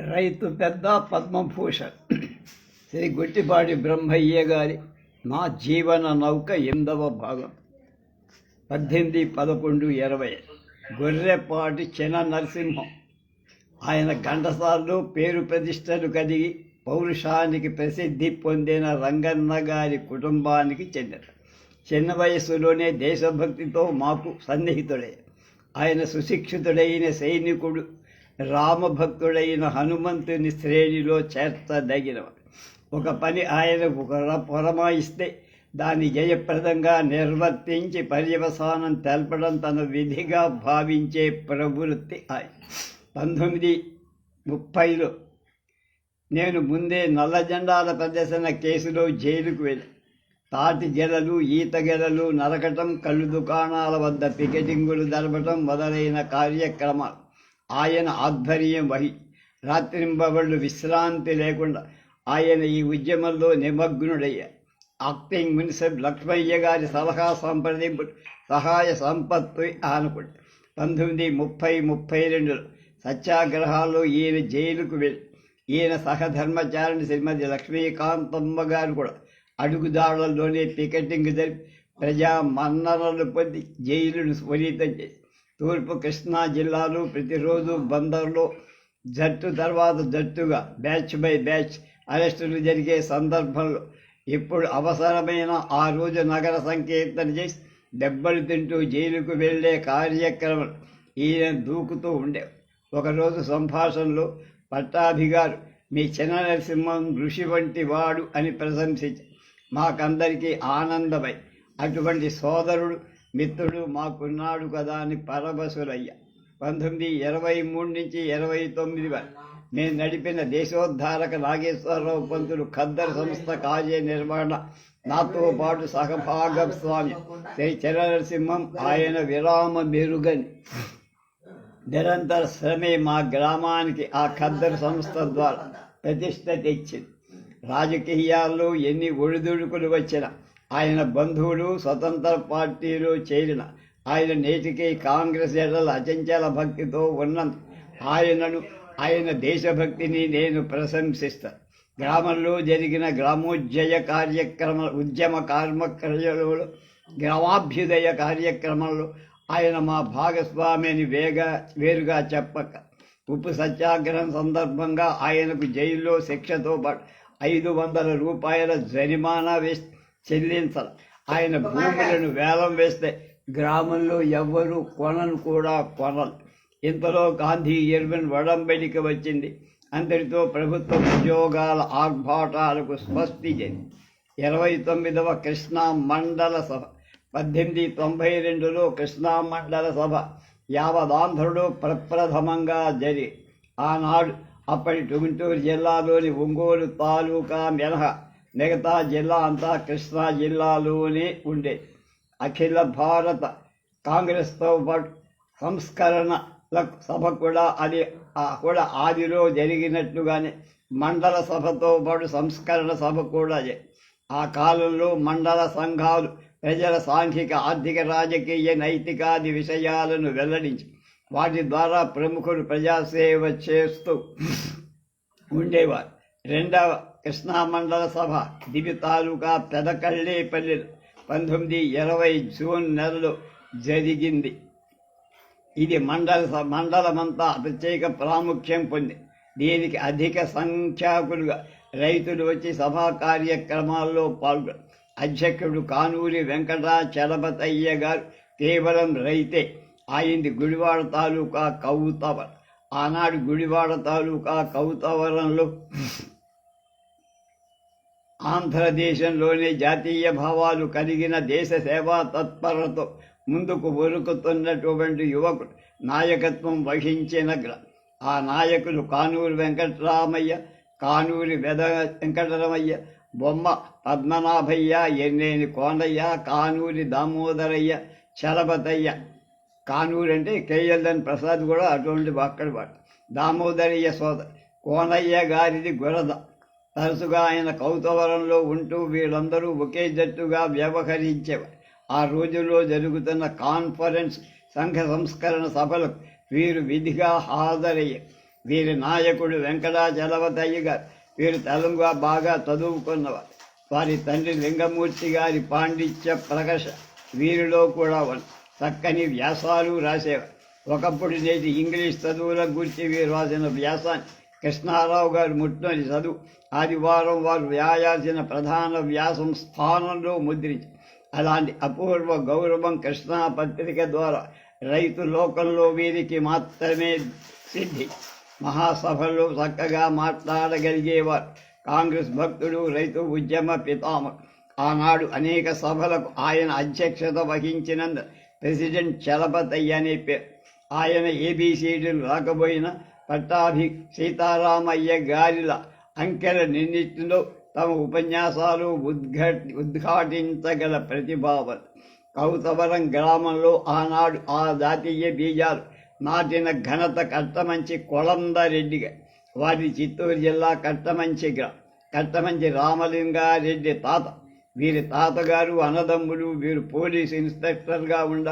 రైతు పెద్ద పద్మభూషణ్. శ్రీ గుట్టిపాటి బ్రహ్మయ్య గారి నా జీవన నౌక ఎనిమిదవ భాగం. పద్దెనిమిది పదకొండు ఇరవై. గొర్రెపాటి చెన నరసింహం. ఆయన ఘంటసార్లు పేరు ప్రతిష్టలు కలిగి పౌరుషానికి ప్రసిద్ధి పొందిన రంగన్న గారి కుటుంబానికి చెందిన. చిన్న వయస్సులోనే దేశభక్తితో మాకు సన్నిహితుడే. ఆయన సుశిక్షితుడైన సైనికుడు. రామభక్తుడైన హనుమంతుని శ్రేణిలో చేర్చదగినవాడు. ఒక పని ఆయనకు ఒక పురమాయిస్తే దాన్ని జయప్రదంగా నిర్వర్తించి పర్యవసానం తెలపడం తన విధిగా భావించే ప్రవృత్తి ఆయన. పంతొమ్మిది ముప్పైలో నేను ముందే నల్ల జెండాల ప్రదర్శన కేసులో జైలుకు వెళ్ళి తాటి గెలలు ఈత గెలలు నరకటం కళ్ళు దుకాణాల వద్ద పికెటింగులు జరపటం మొదలైన కార్యక్రమాలు. ఆయన ఆధ్వర్యం వహి రాత్రింబవళ్ళు విశ్రాంతి లేకుండా ఆయన ఈ ఉద్యమంలో నిమగ్నుడయ్యారు యాక్టింగ్ మున్సిపల్ లక్ష్మయ్య గారి సలహా సంప్రదింపు సహాయ సంపత్తు ఆనుకుంటు పంతొమ్మిది ముప్పై ముప్పై రెండులో సత్యాగ్రహాల్లో ఈయన జైలుకు వెళ్ళి ఈయన సహధర్మచారిణి శ్రీమతి లక్ష్మీకాంతమ్మ గారు కూడా అడుగుదాడులలోనే పికెటింగ్ జరిపి ప్రజా మన్ననలు పొంది జైలును స్వరీతం చేసి తూర్పు కృష్ణా జిల్లాలో ప్రతిరోజు బందర్లో జట్టు తర్వాత జట్టుగా బ్యాచ్ బై బ్యాచ్ అరెస్టులు జరిగే సందర్భంలో ఇప్పుడు అవసరమైన ఆ రోజు నగర సంకీర్తన చేసి దెబ్బలు తింటూ జైలుకు వెళ్ళే కార్యక్రమం ఈయన దూకుతూ ఉండే. ఒకరోజు సంభాషణలో పట్టాభిగారు మీ చిన్న నరసింహం ఋషి వంటి వాడు అని ప్రశంసించి మాకందరికీ ఆనందమై అటువంటి సోదరుడు మిత్రుడు మాకున్నాడు కదా అని పరబసులయ్యా పంతొమ్మిది ఇరవై మూడు నుంచి ఇరవై తొమ్మిది వరకు నేను నడిపిన దేశోద్ధారక నాగేశ్వరరావు పంతులు ఖద్దర్ సంస్థ కాజే నిర్వహణ నాతో పాటు సహభాగస్వామి శ్రీ చరణసింహం ఆయన విరామ మెరుగని నిరంతర శ్రమే మా గ్రామానికి ఆ ఖద్దర్ సంస్థ ద్వారా ప్రతిష్ట తెచ్చింది. రాజకీయాల్లో ఎన్ని ఒడిదుడుకులు వచ్చినా ఆయన బంధువులు స్వతంత్ర పార్టీలో చేరిన ఆయన నేటికి కాంగ్రెస్ ఎడల అచంచల భక్తితో ఉన్న ఆయనను ఆయన దేశభక్తిని నేను ప్రశంసిస్తాను గ్రామంలో జరిగిన గ్రామోజ్జయ కార్యక్రమ ఉద్యమ కార్యక్రమంలో గ్రామాభ్యుదయ కార్యక్రమంలో ఆయన మా భాగస్వామిని వేగ వేరుగా చెప్పక ఉప్పు సత్యాగ్రహం సందర్భంగా ఆయనకు జైల్లో శిక్షతో పాటు ఐదు వందల రూపాయల జరిమానా వేస్తే చెల్లించాలి. ఆయన భూములను వేలం వేస్తే గ్రామంలో ఎవ్వరూ కొనను కూడా కొనరు. ఇంతలో గాంధీ ఇర్విన్ వడంబడికి వచ్చింది. అందరితో ప్రభుత్వ ఉద్యోగాల ఆర్భాటాలకు స్వస్తి చెంది. ఇరవై తొమ్మిదవ కృష్ణా మండల సభ పద్దెనిమిది తొంభై రెండులో కృష్ణా మండల సభ యావదాంధ్రుడు ప్రప్రథమంగా జరిగి ఆనాడు అప్పటి గుంటూరు జిల్లాలోని ఒంగోలు తాలూకా మినహా మిగతా జిల్లా అంతా కృష్ణా జిల్లాలోనే ఉండే. అఖిల భారత కాంగ్రెస్తో పాటు సంస్కరణల సభ కూడా అది కూడా ఆదిలో జరిగినట్లుగానే మండల సభతో పాటు సంస్కరణ సభ కూడా ఆ కాలంలో మండల సంఘాలు ప్రజల సాంఘిక ఆర్థిక రాజకీయ నైతికాది విషయాలను వెల్లడించి వాటి ద్వారా ప్రముఖులు ప్రజాసేవ చేస్తూ ఉండేవారు. రెండవ కృష్ణా మండల సభ దివి తాలూకా పెదకళ్ళేపల్లి పంతొమ్మిది ఇరవై జూన్ నెలలో జరిగింది. ఇది మండల మండలమంతా ప్రత్యేక ప్రాముఖ్యం పొంది దీనికి అధిక సంఖ్యాకులుగా రైతులు వచ్చి సభా కార్యక్రమాల్లో పాల్గొన్నారు అధ్యక్షుడు కానూరి వెంకటాచలపతయ్య గారు కేవలం రైతే. ఆయనది గుడివాడ తాలూకా కౌతవరం ఆనాడు గుడివాడ తాలూకా కౌతవరంలో ఆంధ్రదేశంలోనే జాతీయ భావాలు కలిగిన దేశ సేవా తత్పరతో ముందుకు ఉరుకుతున్నటువంటి యువకుడు నాయకత్వం వహించిన ఆ నాయకులు కానూరు వెంకటరామయ్య కానూరి వెద వెంకటరమయ్య బొమ్మ పద్మనాభయ్య ఎన్నేని కోనయ్య కానూరి దామోదరయ్య చలపతయ్య. కానూరు అంటే కేఎల్ఎన్ ప్రసాద్ కూడా అటువంటి అక్కడి వాడు. దామోదరయ్య సోదరు కోనయ్య గారిది గురద. తరచుగా ఆయన కౌతవరంలో ఉంటూ వీళ్ళందరూ ఒకే జట్టుగా వ్యవహరించేవారు. ఆ రోజుల్లో జరుగుతున్న కాన్ఫరెన్స్ సంఘ సంస్కరణ సభలకు వీరు విధిగా హాజరయ్యారు. వీరి నాయకుడు వెంకటాచలవతయ్య గారు వీరు తెలుగు బాగా చదువుకున్నవారు. వారి తండ్రి లింగమూర్తి గారి పాండిత్య ప్రకర్ష వీరిలో కూడా ఉన్న చక్కని వ్యాసాలు రాసేవారు. ఒకప్పుడు నేటి ఇంగ్లీష్ చదువుల గురించి వీరు రాసిన వ్యాసాన్ని కృష్ణారావు గారు ముట్టినది చదువు. ఆదివారం వారు వ్యాయాసిన ప్రధాన వ్యాసం స్థానంలో ముద్రించి అలాంటి అపూర్వ గౌరవం కృష్ణా పత్రిక ద్వారా రైతు లోకంలో వీరికి మాత్రమే సిద్ధి. మహాసభల్లో చక్కగా మాట్లాడగలిగేవారు కాంగ్రెస్ భక్తుడు రైతు ఉద్యమ పితామ ఆనాడు అనేక సభలకు ఆయన అధ్యక్షత వహించినందు ప్రెసిడెంట్ చలపతయ్య అనే పేరు. ఆయన ఏబీసీడీలు రాకపోయినా పట్టాభి సీతారామయ్య గారిల అంకెల నిన్నిటిలో తమ ఉపన్యాసాలు ఉద్ఘా ఉద్ఘాటించగల ప్రతిభావం. కౌతవరం గ్రామంలో ఆనాడు ఆ జాతీయ బీజాలు నాటిన ఘనత కట్టమంచి కొలందరెడ్డిగా వారి చిత్తూరు జిల్లా కట్టమంచి గ్రామం కట్టమంచి రామలింగారెడ్డి తాత. వీరి తాతగారు అన్నదమ్ములు వీరు పోలీస్ ఇన్స్పెక్టర్గా ఉండ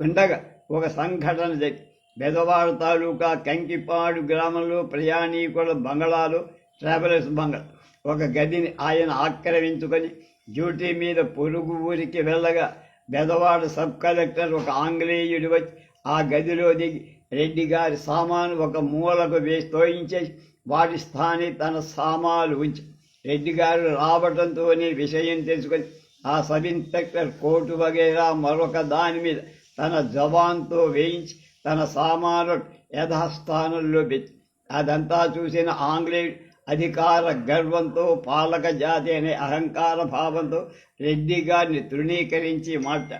ఉండగా ఒక సంఘటన జరిగి బెదవాడ తాలూకా కంకిపాడు గ్రామంలో ప్రయాణీకుల బంగళాలు ట్రావెలర్స్ బంగళ ఒక గదిని ఆయన ఆక్రమించుకొని డ్యూటీ మీద పొరుగు ఊరికి వెళ్ళగా బెదవాడ సబ్ కలెక్టర్ ఒక ఆంగ్లేయుడు వచ్చి ఆ గదిలో దిగి రెడ్డి గారి సామాను ఒక మూలకు వేసి తోయించేసి వాటి స్థాని తన సామాలు ఉంచి రెడ్డి గారు రావడంతోనే విషయం తెలుసుకొని ఆ సబ్ ఇన్స్పెక్టర్ కోర్టు వగేరా మరొక దాని మీద తన జవాన్తో వేయించి తన సామాను యథాస్థానంలో పెట్టి అదంతా చూసిన ఆంగ్లేయుడు అధికార గర్వంతో పాలక జాతి అనే అహంకార భావంతో రెడ్డి గారిని తృణీకరించి మాట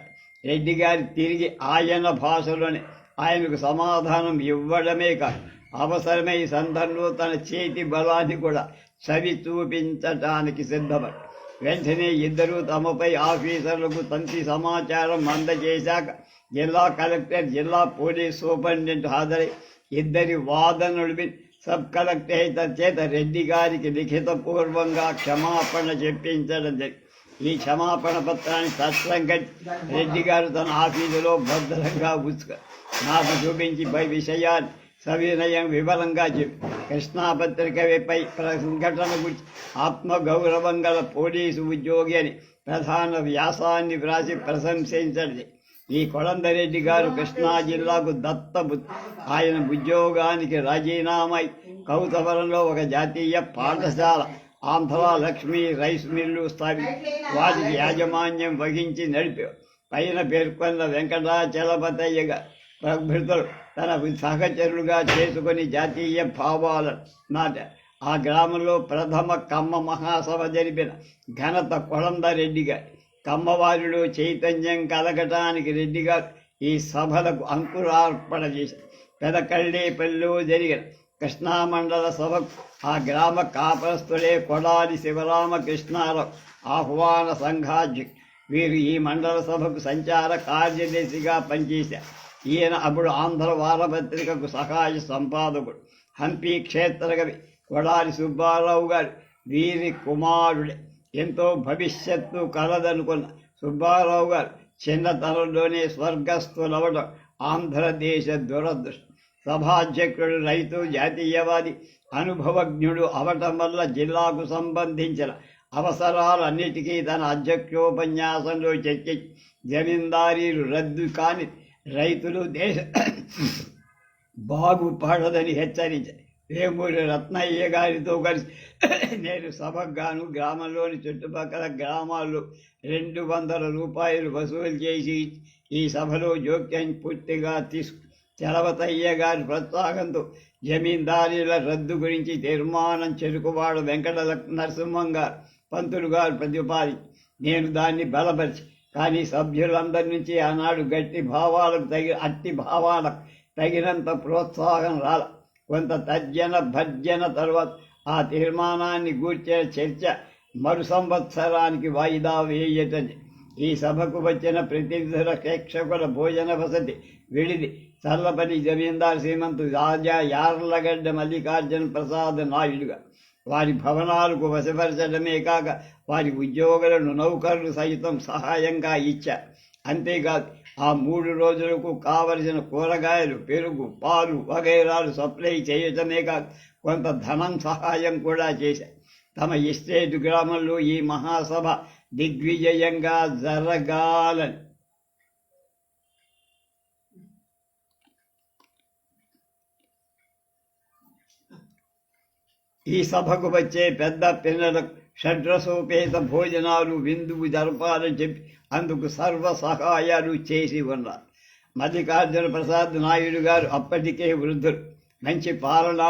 రెడ్డి గారి తిరిగి ఆయన భాషలోనే ఆయనకు సమాధానం ఇవ్వడమే కాదు అవసరమే ఈ సందర్భంలో తన చేతి బలాన్ని కూడా చవి చూపించటానికి సిద్ధపడి వెంటనే ఇద్దరు తమపై ఆఫీసర్లకు తంతి సమాచారం అందజేశాక జిల్లా కలెక్టర్ జిల్లా పోలీస్ సూపరింటెండెంట్ హాజరై ఇద్దరి వాదనలు సబ్ కలెక్టర్ చేత రెడ్డి గారికి లిఖితపూర్వంగా క్షమాపణ చెప్పించడం జరిగింది. ఈ క్షమాపణ పత్రాన్ని సత్రం రెడ్డి గారు తన ఆఫీసులో భద్రంగా ఉంచుక నాకు చూపించి పై విషయాన్ని సవినయం వివరంగా చెప్పి కృష్ణా పత్రికపై సంఘటన గురించి ఆత్మగౌరవం గల పోలీసు ఉద్యోగి అని ప్రధాన వ్యాసాన్ని వ్రాసి ప్రశంసించండి. ఈ కొడందరెడ్డి గారు కృష్ణా జిల్లాకు దత్త ఆయన ఉద్యోగానికి రాజీనామై కౌతవరంలో ఒక జాతీయ పాఠశాల ఆంధ్ర లక్ష్మీ రైస్ మిల్లు స్థాపించి వాటికి యాజమాన్యం వహించి నడిపే పైన పేర్కొన్న వెంకటాచలపతయ్య గారు తన సహచరులుగా చేసుకుని జాతీయ భావాల నాట ఆ గ్రామంలో ప్రథమ కమ్మ మహాసభ జరిపిన ఘనత కొడందరెడ్డి గారి కమ్మవారిలో చైతన్యం కలగటానికి రెడ్డిగా ఈ సభలకు అంకురార్పణ చేశారు. పెదకళ్ళేపల్లిలో జరిగిన కృష్ణామండల సభకు ఆ గ్రామ కాపరస్తులే కొడాలి శివరామకృష్ణారావు ఆహ్వాన సంఘాధ్యక్షుడు వీరు ఈ మండల సభకు సంచార కార్యదర్శిగా పనిచేశారు. ఈయన అప్పుడు ఆంధ్ర వారపత్రికకు సహాయ సంపాదకుడు. హంపి క్షేత్రకవి కొడాలి సుబ్బారావు గారు వీరి కుమారుడే. ఎంతో భవిష్యత్తు కలదనుకున్న సుబ్బారావు గారు చిన్నతనంలోనే స్వర్గస్థులవడం ఆంధ్రదేశ దురదృష్టం. సభాధ్యక్షుడు రైతు జాతీయవాది అనుభవజ్ఞుడు అవటం వల్ల జిల్లాకు సంబంధించిన అవసరాలన్నిటికీ తన అధ్యక్షోపన్యాసంలో చర్చించి జమీందారీలు రద్దు కాని రైతులు దేశ బాగుపడదని హెచ్చరించారు. వేమూరి రత్నయ్య గారితో కలిసి నేను సభకు గ్రామంలోని చుట్టుపక్కల గ్రామాల్లో రెండు వందల రూపాయలు వసూలు చేసి ఈ సభలో జోక్యం పూర్తిగా తీసుకు చలవతయ్య గారి ప్రోత్సాహంతో జమీందారీల రద్దు గురించి తీర్మానం చెరుకువాడు వెంకట నరసింహం గారు పంతులు గారు ప్రతిపాది నేను దాన్ని బలపరిచి కానీ సభ్యులందరి నుంచి ఆనాడు గట్టి భావాలకు తగి అట్టి భావాలకు తగినంత ప్రోత్సాహం రాల కొంత తర్జన భర్జన తర్వాత ఆ తీర్మానాన్ని గూర్చిన చర్చ మరు సంవత్సరానికి వాయిదా వేయటది. ఈ సభకు వచ్చిన ప్రతినిధుల ప్రేక్షకుల భోజన వసతి విడిది. చల్లపని జమీందార్ శ్రీమంతు రాజా యార్లగడ్డ మల్లికార్జున ప్రసాద్ నాయుడుగా. వారి భవనాలకు వశపరచడమే కాక వారి ఉద్యోగులను నౌకర్లు సైతం సహాయంగా ఇచ్చారు అంతేకాదు ఆ మూడు రోజులకు కావలసిన కూరగాయలు పెరుగు పాలు వగైరాలు సప్లై చేయటమే కాదు కొంత ధనం సహాయం కూడా చేశారు తమ ఎస్టేట్ గ్రామంలో ఈ మహాసభ దిగ్విజయంగా జరగాలని. ఈ సభకు వచ్చే పెద్ద పిల్లలకు షడ్రసోపేత భోజనాలు విందువు జరపాలని చెప్పి అందుకు సర్వ సహాయాలు చేసి ఉన్నారు మల్లికార్జున ప్రసాద్ నాయుడు గారు అప్పటికే వృద్ధులు. మంచి పాలనా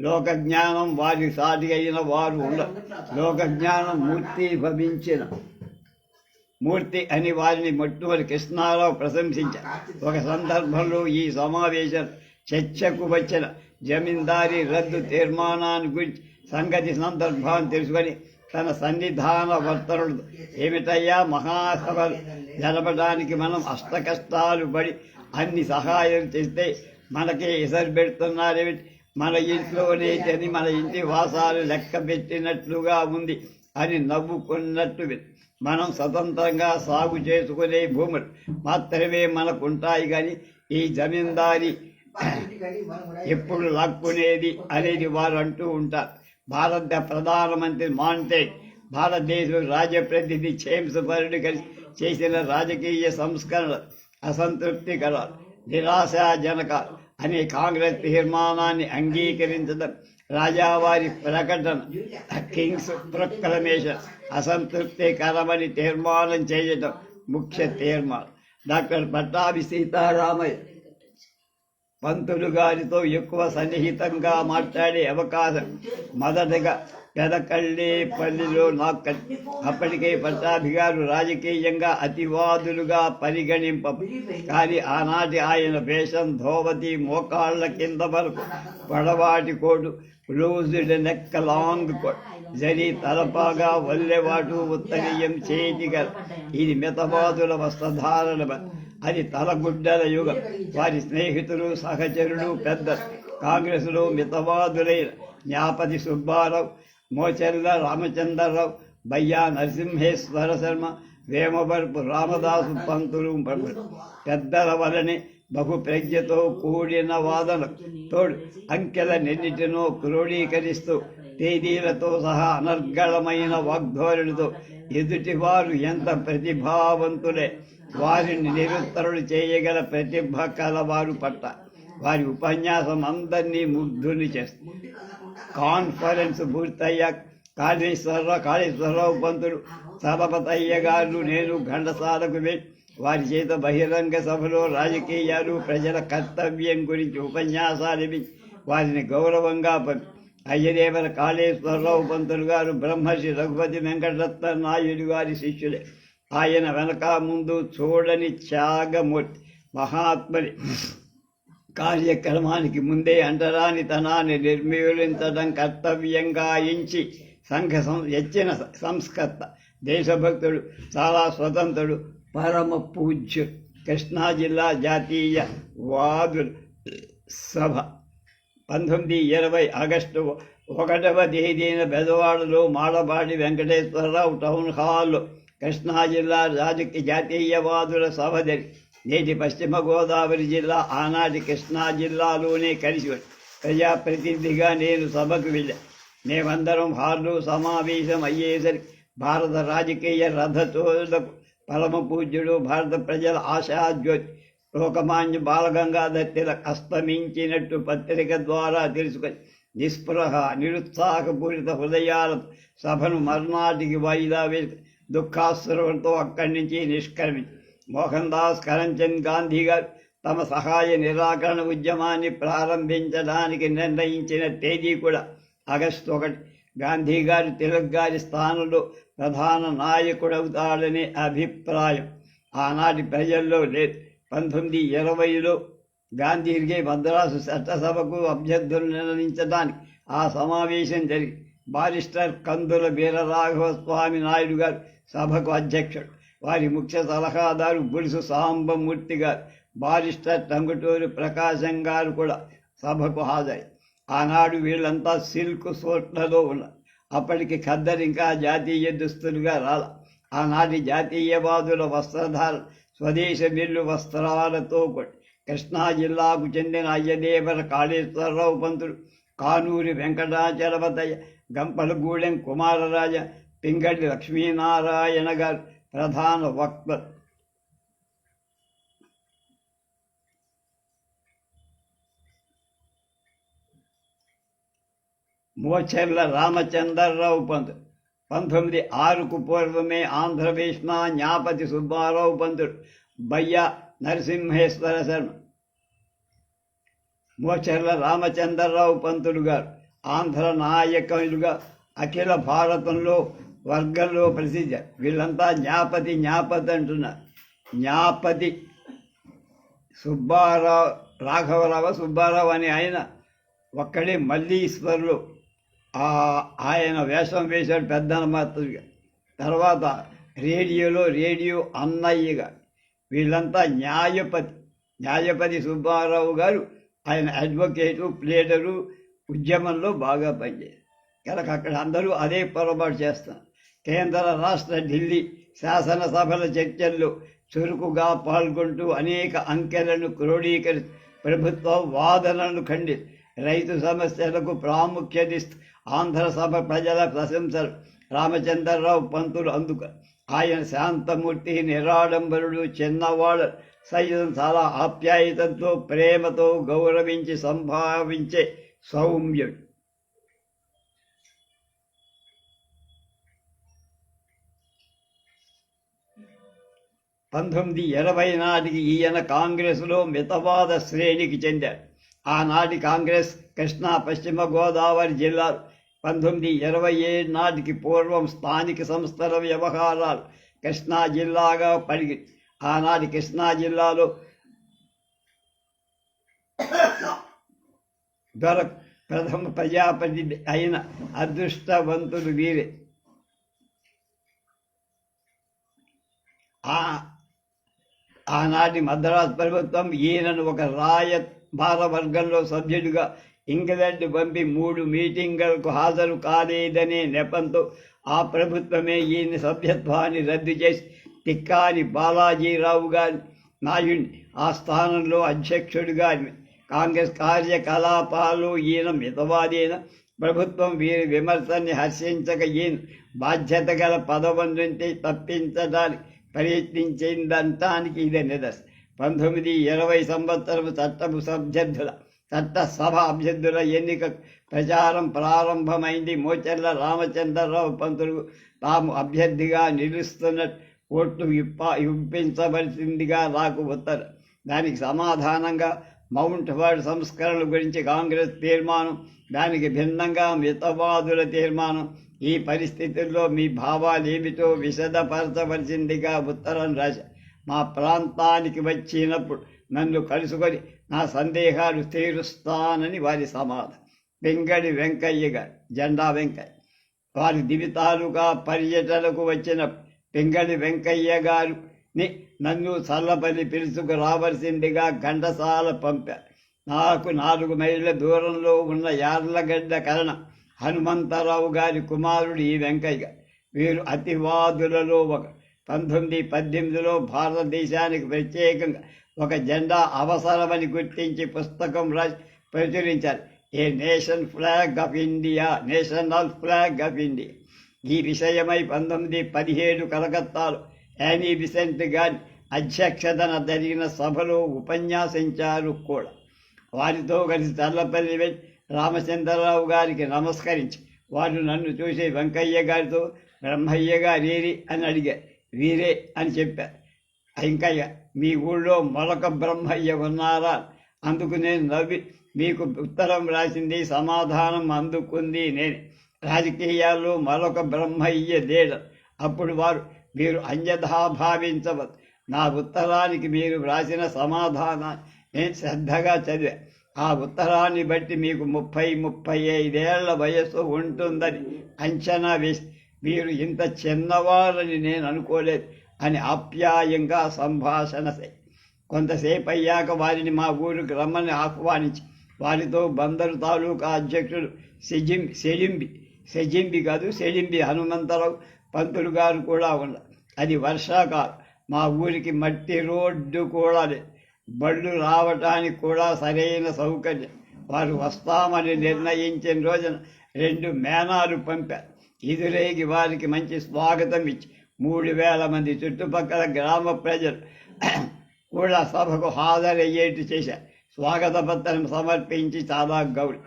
లోకజ్ఞానం లోక వారి సాటి అయిన వారు ఉండరు లోకజ్ఞానం మూర్తి భవించిన. మూర్తి అని వారిని మొట్టమొదటి కృష్ణారావు ప్రశంసించారు ఒక సందర్భంలో ఈ సమావేశం చర్చకు వచ్చిన జమీందారీ రద్దు తీర్మానాన్ని గురించి సంగతి సందర్భాన్ని తెలుసుకొని తన సన్నిధాన వర్తనుడు. ఏమిటయ్యా? మహాసభలు జరపడానికి మనం అష్టకష్టాలు పడి అన్ని సహాయం చేస్తే మనకే ఎసరు పెడుతున్నారేమిటి? మన ఇంట్లోనే అని మన ఇంటి వాసాలు లెక్క పెట్టినట్లుగా ఉంది అని నవ్వుకున్నట్టు మనం స్వతంత్రంగా సాగు చేసుకునే భూములు మాత్రమే మనకుంటాయి కానీ ఈ జమీందారీ ఎప్పుడు లాక్కునేది అనేది వారు అంటూ ఉంటారు. భారత ప్రధానమంత్రి మాంటే భారతదేశం రాజప్రతినిధి చేమ్స్ బర్డ్ కలిసి చేసిన రాజకీయ సంస్కరణ అసంతృప్తికర నిరాశాజనక అనే కాంగ్రెస్ తీర్మానాన్ని అంగీకరించడం రాజావారి ప్రకటన కింగ్స్ ప్రొక్లమేషన్ అసంతృప్తికరమని తీర్మానం చేయటం ముఖ్య తీర్మానం. డాక్టర్ పట్టాభి సీతారామయ్య పంతులు గారితో ఎక్కువ సన్నిహితంగా మాట్లాడే అవకాశం మొదటగా పెదకళ్ళేపల్లిలో నాకు అప్పటికే పట్టాభి గారు రాజకీయంగా అతివాదులుగా పరిగణింప కానీ ఆనాటి ఆయన వేషం ధోవతి మోకాళ్ళ కింద వరకు పొడవాటి coat closed neck long coat జరి తలపాగా వల్లెవాటు ఉత్తరీయం చేతిగల ఇది మితవాదుల వస్త్రధారణ. అది తలగుడ్డల యుగం వారి స్నేహితులు సహచరులు పెద్ద కాంగ్రెసులో మితవాదులైన జ్ఞాపతి సుబ్బారావు మోచెల్ల రామచంద్రరావు బయ్యా నరసింహేశ్వర శర్మ వేమవరపు రామదాసు పంతులు ప్రముఖులు. పెద్దల వలనే బహు ప్రజ్ఞతో కూడిన వాదన తోడు అంకెల నెన్నిటినో క్రోడీకరిస్తూ తేదీలతో సహా అనర్గళమైన వాగ్ధోరణితో ఎదుటివారు ఎంత ప్రతిభావంతులే వారిని నిరుత్తరులు చేయగల ప్రతిభ కలవారు పట్ట వారి ఉపన్యాసం అందరినీ ముగ్ధుని చేస్తుంది. కాన్ఫరెన్స్ పూర్తయ్యాక కాళేశ్వరరావు కాళేశ్వరరావు పంతులు సభపతయ్య గారు నేను ఘంటసాలకు వెళ్ళి వారి చేత బహిరంగ సభలో రాజకీయాలు ప్రజల కర్తవ్యం గురించి ఉపన్యాసాలు ఇవి వారిని గౌరవంగా అయ్యదేవర కాళేశ్వరరావు పంతులు గారు బ్రహ్మర్షి రఘుపతి వెంకటరత్న నాయుడు గారి శిష్యులే. ఆయన వెనక ముందు చూడని త్యాగమూర్తి మహాత్మని కార్యక్రమానికి ముందే అంటరాని తనాన్ని నిర్మూలించడం కర్తవ్యంగా ఎంచి సంఘ సం- ఎచ్చిన సంస్కర్త దేశభక్తుడు చాలా స్వతంత్రుడు పరమ పూజ్యుడు కృష్ణా జిల్లా జాతీయ వాదుల సభ. పంతొమ్మిది ఇరవై ఆగస్టు ఒకటవ తేదీన బెదవాడలో మాడబాడి వెంకటేశ్వరరావు టౌన్ హాల్లో కృష్ణా జిల్లా రాజకీయ జాతీయవాదుల సహోదరి నేటి పశ్చిమ గోదావరి జిల్లా ఆనాటి కృష్ణా జిల్లాలోనే కలిసి ఉంది. ప్రజాప్రతినిధిగా నేను సభకు వెళ్ళా మేమందరం హార్లు సమావేశం అయ్యేసరికి భారత రాజకీయ రథచోదకు పరమ పూజ్యుడు భారత ప్రజల ఆశాజ్యోతి లోకమాన్య బాలగంగాధర్ తిలక్ అస్తమించినట్టు పత్రిక ద్వారా తెలుసుకొని నిస్పృహ నిరుత్సాహపూరిత హృదయాల సభను మర్నాటికి వాయిదా వేసి దుఃఖాశ్రవంతో అక్కడి నుంచి నిష్క్రమించి. మోహన్ దాస్ కరంచంద్ గాంధీ గారు తమ సహాయ నిరాకరణ ఉద్యమాన్ని ప్రారంభించడానికి నిర్ణయించిన తేదీ కూడా ఆగస్టు ఒకటి. గాంధీ గారు తిలక్ గారి స్థానంలో ప్రధాన నాయకుడవుతాడనే అభిప్రాయం ఆనాటి ప్రజల్లో లేదు. పంతొమ్మిది ఇరవైలో గాంధీకి మద్రాసు చట్టసభకు అభ్యర్థులు నిర్ణయించడానికి ఆ సమావేశం జరిగింది. బారిస్టర్ కందుల వీరరాఘవ స్వామి నాయుడు గారు సభకు అధ్యక్షుడు. వారి ముఖ్య సలహాదారు బులుసు సాంబమూర్తి గారు బారిస్టర్ టంగుటూరి ప్రకాశం గారు కూడా సభకు హాజరు. ఆనాడు వీళ్ళంతా సిల్క్ సోట్లలో ఉన్నారు. అప్పటికి ఖద్దరు ఇంకా జాతీయ దుస్తులుగా రాల. ఆనాటి జాతీయవాదుల వస్త్రధార స్వదేశ బిల్లు వస్త్రాలతో కృష్ణా జిల్లాకు చెందిన అయ్యదేవర కాళేశ్వరరావు పంతుడు కానూరి వెంకటాచలపతయ్య గంపలగూడెం కుమారరాజ పింగళి లక్ష్మీనారాయణ గారు ప్రధాన వక్త. మోచెర్ల రామచంద్రరావు పంత్ పంతొమ్మిది ఆరుకు పూర్వమే ఆంధ్ర భీష్మ జ్ఞాపతి సుబ్బారావు పంతుడు బయ్య నరసింహేశ్వర శర్మ. మోచెర్ల రామచంద్రరావు పంతుడు గారు ఆంధ్ర నాయకులుగా అఖిల భారతంలో వర్గంలో ప్రసిద్ధి. వీళ్ళంతా జ్ఞాపతి జ్ఞాపతి అంటున్నారు జ్ఞాపతి సుబ్బారావు రాఘవరావు సుబ్బారావు అని ఆయన ఒక్కడే మల్లీశ్వరులు. ఆయన వేషం వేశాడు పెద్దన మాత్రుగా తర్వాత రేడియోలో రేడియో అన్నయ్యగా. వీళ్ళంతా న్యాయపతి. న్యాయపతి సుబ్బారావు గారు ఆయన అడ్వకేటు ప్లేడరు ఉద్యమంలో బాగా పనిచేయాలి కనుక అక్కడ అందరూ అదే పొరపాటు చేస్తాం కేంద్ర రాష్ట్ర ఢిల్లీ శాసనసభల చర్చల్లో చురుకుగా పాల్గొంటూ అనేక అంకెలను క్రోడీకరి ప్రభుత్వ వాదనలను ఖండి రైతు సమస్యలకు ప్రాముఖ్యత ఆంధ్ర సభ ప్రజల ప్రశంసలు రామచంద్రరావు పంతులు అందుక. ఆయన శాంతమూర్తి నిరాడంబరుడు చిన్నవాడు సైతం చాలా ఆప్యాయతతో ప్రేమతో గౌరవించి సంభావించే సౌమ్యం. పంతొమ్మిది ఇరవై నాటికి ఈయన కాంగ్రెస్లో మితవాద శ్రేణికి చెందారు. ఆనాటి కాంగ్రెస్ కృష్ణా పశ్చిమ గోదావరి జిల్లా పంతొమ్మిది ఇరవై ఏడు నాటికి పూర్వం స్థానిక సంస్థల వ్యవహారాలు కృష్ణా జిల్లాగా పడిగి ఆనాటి కృష్ణా జిల్లాలో దొర ప్రథమ ప్రజాపతి అయిన అదృష్టవంతులు వీరే. ఆ ఆనాటి మద్రాసు ప్రభుత్వం ఈయనను ఒక రాయ భారవర్గంలో సభ్యుడిగా ఇంగ్లాండ్ పంపి మూడు మీటింగులకు హాజరు కాలేదనే నెపంతో ఆ ప్రభుత్వమే ఈయన సభ్యత్వాన్ని రద్దు చేసి తిక్కాని బాలాజీరావు గారి నాయుడిని ఆ స్థానంలో అధ్యక్షుడిగా కాంగ్రెస్ కార్యకలాపాలు ఈయన మితవాదైన ప్రభుత్వం వీరి విమర్శని హర్షించక ఈయన బాధ్యత గల పదవం నుండి తప్పించడానికి ప్రయత్నించిందంటానికి ఇదే నిదర్శనం. పంతొమ్మిది ఇరవై సంవత్సరం చట్టపు సభ్యర్థుల చట్టసభ అభ్యర్థుల ఎన్నిక ప్రచారం ప్రారంభమైంది. మోచెర్ల రామచంద్రరావు పంతులు తాము అభ్యర్థిగా నిలుస్తున్నట్టు ఓట్లు ఇప్ప ఇప్పించవలసిందిగా నాకు ఉత్తరం దానికి సమాధానంగా మౌంట్ వర్డ్ సంస్కరణల గురించి కాంగ్రెస్ తీర్మానం దానికి భిన్నంగా మితవాదుల తీర్మానం. ఈ పరిస్థితుల్లో మీ భావాలు ఏమిటో విశదపరచవలసిందిగా ఉత్తరం రాశ మా ప్రాంతానికి వచ్చినప్పుడు నన్ను కలుసుకొని నా సందేహాలు తీరుస్తానని వారి సమాధానం వెంకడి వెంకయ్య గారు జెండా వెంకయ్య. వారి దివితాలుగా పర్యటనకు వచ్చిన పెంగళి వెంకయ్య గారుని నన్ను చల్లపల్లి పిలుచుకు రావలసిందిగా ఘంటసాల పంపారు నాకు నాలుగు మైళ్ళ దూరంలో ఉన్న యార్లగడ్డ కరణ హనుమంతరావు గారి కుమారుడు ఈ వెంకయ్య. వీరు అతివాదులలో ఒక. పంతొమ్మిది పద్దెనిమిదిలో భారతదేశానికి ప్రత్యేకంగా ఒక జెండా అవసరమని గుర్తించి పుస్తకం రాసి ప్రచురించారు. A nation flag of India national flag of India. ఈ విషయమై పంతొమ్మిది పదిహేడు కలకత్తాలో యానీ బిసెంట్ గారి అధ్యక్షతన జరిగిన సభలో ఉపన్యాసించారు కూడా. వారితో కలిసి చల్లపల్లి రామచంద్రరావు గారికి నమస్కరించి వారు నన్ను చూసి వెంకయ్య గారితో బ్రహ్మయ్య గారేరి అని అడిగారు వీరే అని చెప్పారు వెంకయ్య మీ ఊళ్ళో మొలక బ్రహ్మయ్య ఉన్నారా? అందుకు నేను నవ్వి మీకు ఉత్తరం రాసింది సమాధానం అందుకుంది నేను. రాజకీయాల్లో మరొక బ్రహ్మయ్య దేడ అప్పుడు వారు మీరు అన్యథా భావించవద్దు. నా ఉత్తరానికి మీరు వ్రాసిన సమాధానం నేను శ్రద్ధగా చదివా. ఆ ఉత్తరాన్ని బట్టి మీకు ముప్పై ముప్పై ఐదేళ్ళ వయస్సు ఉంటుందని అంచనా వేసి మీరు ఇంత చిన్నవారని నేను అనుకోలేదు అని ఆప్యాయంగా సంభాషణ కొంతసేపు అయ్యాక వారిని మా ఊరికి రమ్మని ఆహ్వానించి వారితో బందరు తాలూకా అధ్యక్షుడు సెజిం సెజింబి సెజింబి కాదు సెజింబి హనుమంతరావు పంతులు గారు కూడా ఉన్నారు. అది వర్షాకాలం. మా ఊరికి మట్టి రోడ్డు కూడా బళ్ళు రావటానికి కూడా సరైన సౌకర్యం. వారు వస్తామని నిర్ణయించిన రోజున రెండు మేనాలు పంపారు ఎదురేగి వారికి మంచి స్వాగతం ఇచ్చి మూడు వేల మంది చుట్టుపక్కల గ్రామ ప్రజలు కూడా సభకు హాజరయ్యేట్టు చేశారు స్వాగత పత్రం సమర్పించి చాలా గౌరవ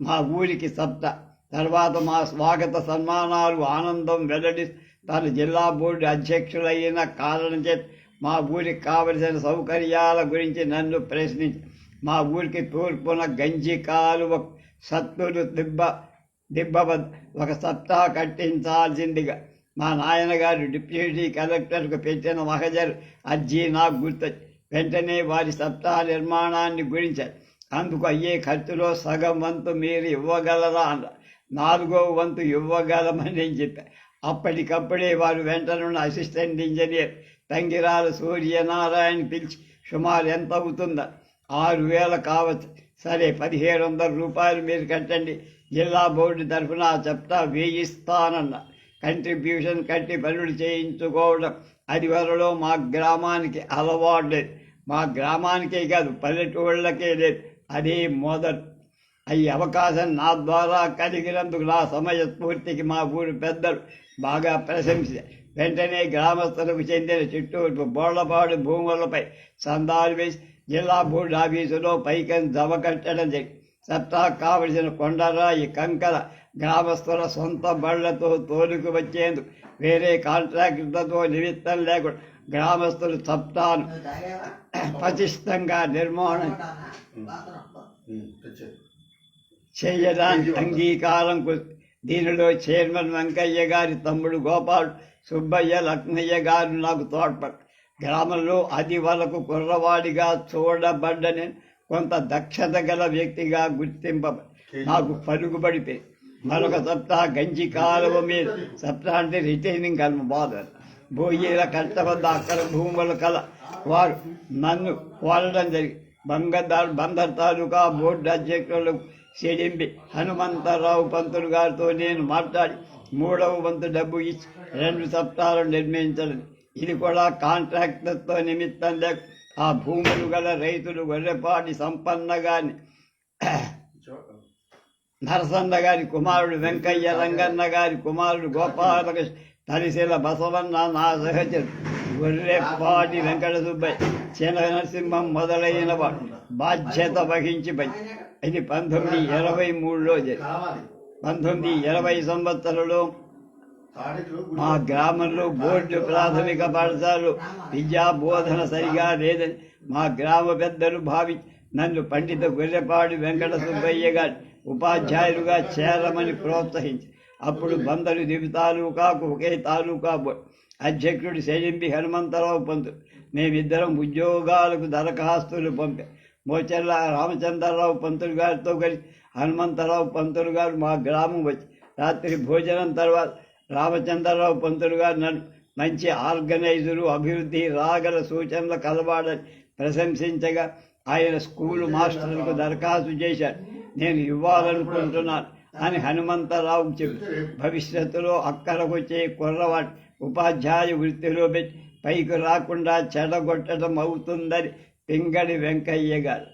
మా ఊరికి సప్త. తర్వాత మా స్వాగత సన్మానాలు ఆనందం వెల్లడి తన జిల్లా బోర్డు అధ్యక్షులైన కారణం చేత మా ఊరికి కావలసిన సౌకర్యాల గురించి నన్ను ప్రశ్నించి మా ఊరికి తూర్పున గంజి కాలువ సత్తులు దిబ్బ దిబ్బ ఒక సత్తా కట్టించాల్సిందిగా మా నాయనగారు డిప్యూటీ కలెక్టర్కు పెట్టిన మహజర్ అర్జీ నాకు గుర్తు వెంటనే వారి సత్తా నిర్మాణాన్ని గురించారు అందుకు అయ్యే ఖర్చులో సగం వంతు మీరు ఇవ్వగలరా అన్న నాలుగో వంతు ఇవ్వగలమని నేను చెప్పాను అప్పటికప్పుడే వారు వెంటనున్న అసిస్టెంట్ ఇంజనీర్ తంగిరాల సూర్యనారాయణ పిలిచి సుమారు ఎంత అవుతుందా? ఆరు వేల కావచ్చు. సరే పదిహేడు వందల రూపాయలు మీరు కట్టండి. జిల్లా బోర్డు తరఫున చెప్తా వేయిస్తానన్న. కంట్రిబ్యూషన్ కట్టి పనులు చేయించుకోవడం అది వరలో మా గ్రామానికి అలవాటు లేదు. మా గ్రామానికే కాదు పల్లెటూళ్ళకే లేదు. అదే మొదటి ఈ అవకాశం నా ద్వారా కలిగినందుకు నా సమయస్ఫూర్తికి మా ఊరు పెద్దలు బాగా ప్రశంసించారు వెంటనే గ్రామస్తులకు చెందిన చుట్టూ బోళ్ళపాడు భూములపై సందాలు వేసి జిల్లా బోర్డు ఆఫీసులో పైకం జమ కట్టడం జరిగింది. సత్తా కావలసిన కొండరాయి కంకర గ్రామస్తుల సొంత బళ్ళతో తోలుకు వచ్చేందుకు వేరే కాంట్రాక్టులతో నిమిత్తం లేకుండా గ్రామస్తులు సప్తాను పటిష్టంగా నిర్మాణం చేయడానికి అంగీకారం దీనిలో చైర్మన్ వెంకయ్య గారి తమ్ముడు గోపాల్ సుబ్బయ్య లక్ష్మయ్య గారు నాకు తోడ్పడ గ్రామంలో అది వరకు కుర్రవాడిగా చూడబడ్డని కొంత దక్షత గల వ్యక్తిగా గుర్తింప నాకు పలుకుబడిపోయి మరొక సప్తాహ గంజి కాలువ మీద సప్తాహ అంటే రిటైనింగ్ కలమ బాధ. భోగిల కష్టపడ్డ అక్కడ భూముల కల వారు నన్ను కోరడం జరిగి బంగదార్ బందర్ తాలూకా బోర్డు అధ్యక్షులకు సిడింబి హనుమంతరావు పంతులు గారితో నేను మాట్లాడి మూడవ వంతు డబ్బు ఇచ్చి రెండు సప్తాలు నిర్మించడం ఇది కూడా కాంట్రాక్టర్తో నిమిత్తం లేక ఆ భూములు గల రైతులు గొర్రెపాటి సంపన్న గాని నరసన్న గారి కుమారుడు వెంకయ్య రంగన్న గారి కుమారుడు గోపాలకృష్ణ తరిశీల బసవన్న నా సహచరు గొర్రెపాటి వెంకట సుబ్బయ్య చిన్న నరసింహం మొదలైన వాడు బాధ్యత వహించి పై ఇది పంతొమ్మిది ఇరవై మూడులో పంతొమ్మిది ఇరవై సంవత్సరంలో మా గ్రామంలో బోర్డు ప్రాథమిక పాఠశాలలు విద్యా బోధన సరిగా లేదని మా గ్రామ పెద్దలు భావి నన్ను పండిత గొర్రెపాడు వెంకట సుబ్బయ్య గారి ఉపాధ్యాయులుగా చేరమని ప్రోత్సహించి అప్పుడు బందరు దివి తాలూకాకు ఒకే తాలూకా బోర్డు అధ్యక్షుడు సెలింపి హనుమంతరావు పంతు మేమిద్దరం ఉద్యోగాలకు దరఖాస్తులు పంపే మోచెల్ల రామచంద్రరావు పంతులు గారితో కలిసి హనుమంతరావు పంతులు గారు మా గ్రామం వచ్చి రాత్రి భోజనం తర్వాత రామచంద్రరావు పంతులు గారు నన్ను మంచి ఆర్గనైజరు అభివృద్ధి రాగల సూచనలు కలవాడని ప్రశంసించగా ఆయన స్కూలు మాస్టర్లకు దరఖాస్తు చేశాడు నేను ఇవ్వాలనుకుంటున్నాను అని హనుమంతరావు చెప్పి భవిష్యత్తులో అక్కడకొచ్చే కుర్రవాడు ఉపాధ్యాయ వృత్తిలో పెట్టి పైకి రాకుండా చెడగొట్టడం అవుతుందని పింగడి వెంకయ్య గారు.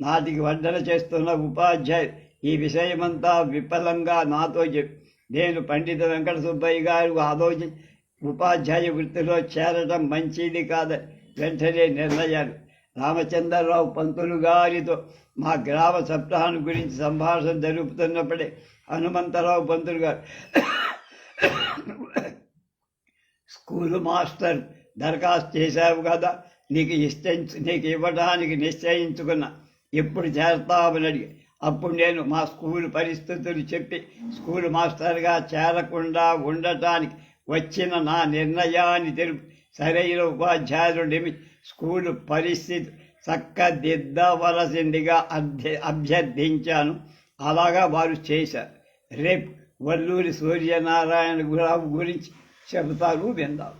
నాటికి వడ్డన చేస్తున్న ఉపాధ్యాయు ఈ విషయమంతా విఫలంగా నాతో చెప్పి నేను పండిత వెంకట సుబ్బయ్య గారు ఆలోచించి ఉపాధ్యాయ వృత్తిలో చేరడం మంచిది కాదని వెంటనే నిర్ణయాలు. రామచంద్రరావు పంతులు గారితో మా గ్రామ సప్తాహం గురించి సంభాషణ జరుపుతున్నప్పుడే హనుమంతరావు పంతులు గారు స్కూలు మాస్టర్ దరఖాస్తు చేశావు కదా నీకు ఇష్టం నీకు ఇవ్వడానికి నిశ్చయించుకున్నా. ఎప్పుడు చేరతావని అడిగి అప్పుడు నేను మా స్కూల్ పరిస్థితులు చెప్పి స్కూల్ మాస్టర్గా చేరకుండా ఉండటానికి వచ్చిన నా నిర్ణయాన్ని తెలుపు సరైన ఉపాధ్యాయులు నిమి స్కూలు పరిస్థితి చక్కదిద్దవలసిందిగా అభ్య అభ్యర్థించాను. అలాగా వారు చేశారు. రేపు వల్లూరి సూర్యనారాయణ గురావు గురించి చెబుతారు విందాం